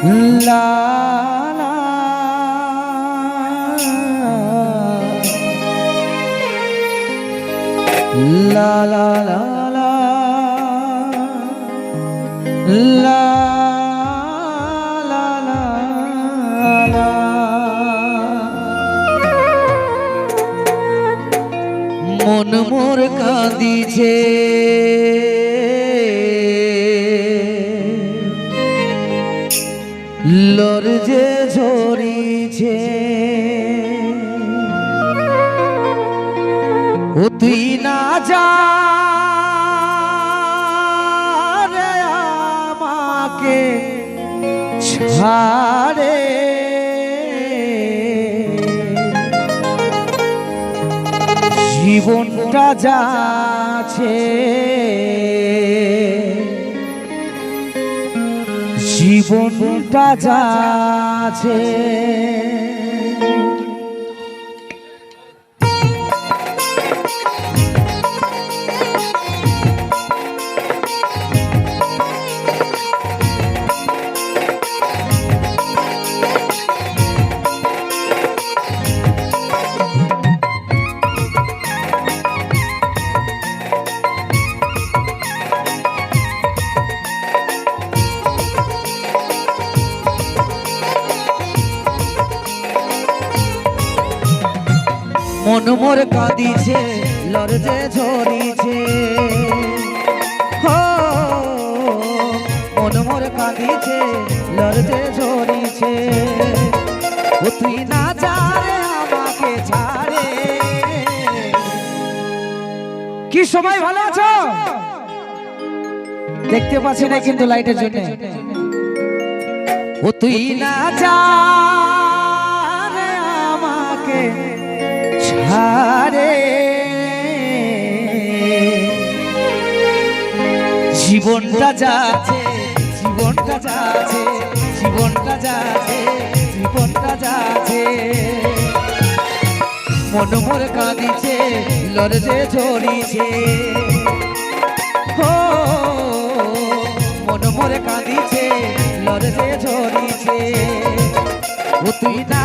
লা লা লা লা লা লা মন মোর কাঁদিছে। লর যে ঝরিছে। ও তুই না যা আমাকে ছাড়ে। জীবনটা যাচ্ছে। জীবনটা যাচ্ছে। মন মোর কাঁদিছে লরজে ঝরিছে। মন মোর কাঁদিছে লরজে ঝরিছে। তুই না যারে আমাকে ছাড়ে। কি সবাই ভালো আছো? দেখতে পাচ্ছি না কিন্তু লাইটের জন্য। ও তুই না যা আমাকে ছাড়ে জীবনটা যাচ্ছে জীবনটা যাচ্ছে জীবনটা যাচ্ছে জীবনটা যাচ্ছে। মন মোর কাঁদিছে লরজে ঝরিছে। হো মন মোর কাঁদিছে লরজে ঝরিছে। ও, তুই না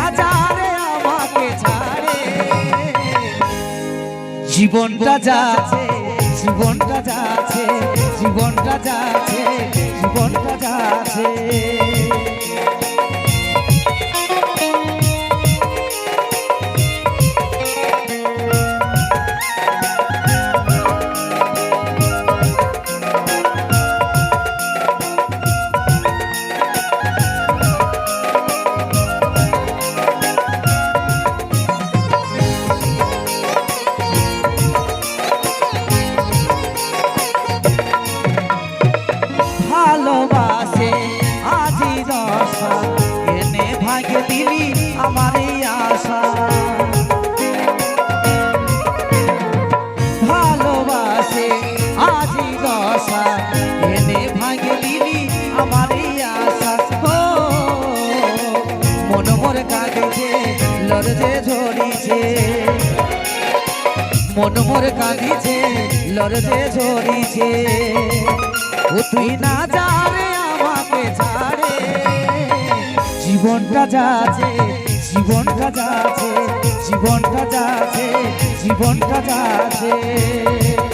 জীবনটা যাচ্ছে জীবনটা যাচ্ছে জীবনটা যাচ্ছে জীবনটা যাচ্ছে। দিলি আমার এই আশা। ভালোবাসে আজি দশা, এনে ভাগে দিলি আমার এই আশা। ও, মন মোর কাঁদিছে লরজে ঝরিছে। মন মোর কাঁদিছে লরজে ঝরিছে। ও, তুই না যারে জীবনটা যাচ্ছে জীবনটা যাচ্ছে জীবনটা যাচ্ছে জীবনটা যাচ্ছে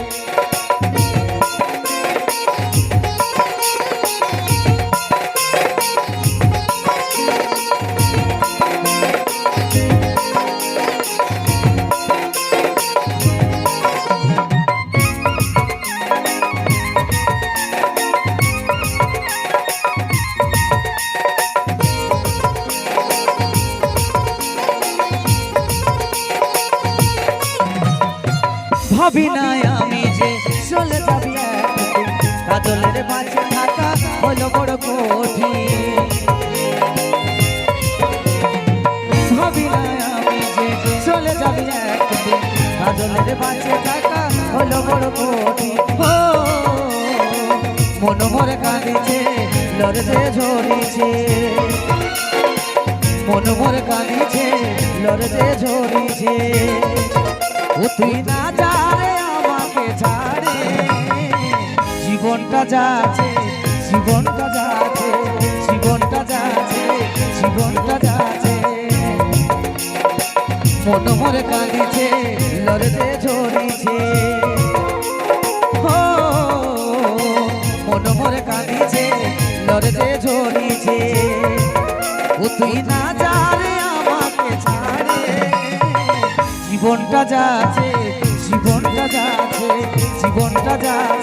ভাবি নাই আমি যে চলে যাবি কাজলের মাঝে থাকা হলো বড় কঠিন। ভাবি নাই আমি যে চলে যাবি কাজলের মাঝে থাকা হলো বড় কঠিন। ও, মন মরে কাঁদিছে, লড়তে ঝরিছে মন মোর কাঁদিছে, লড়তে ঝরিছে তুই না যারে জীবনটা যাচ্ছে জীবনটা যাচ্ছে জীবনটা যাচ্ছে জীবনটা যাচ্ছে। মন মরে কাঁদিছে, লড়তে ঝরিছে। মন মরে কাঁদিছে, লড়তে ঝরিছে। ও তুই না যারে আমাকে ছাড়ে। জীবনটা যাচ্ছে জীবনটা যাচ্ছে জীবনটা যাচ্ছে।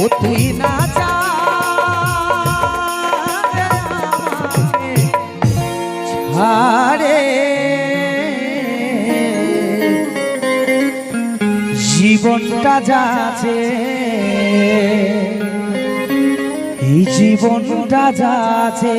ও তুই না যা ছাড়ে। জীবনটা যাচ্ছে এই জীবনটা যাচ্ছে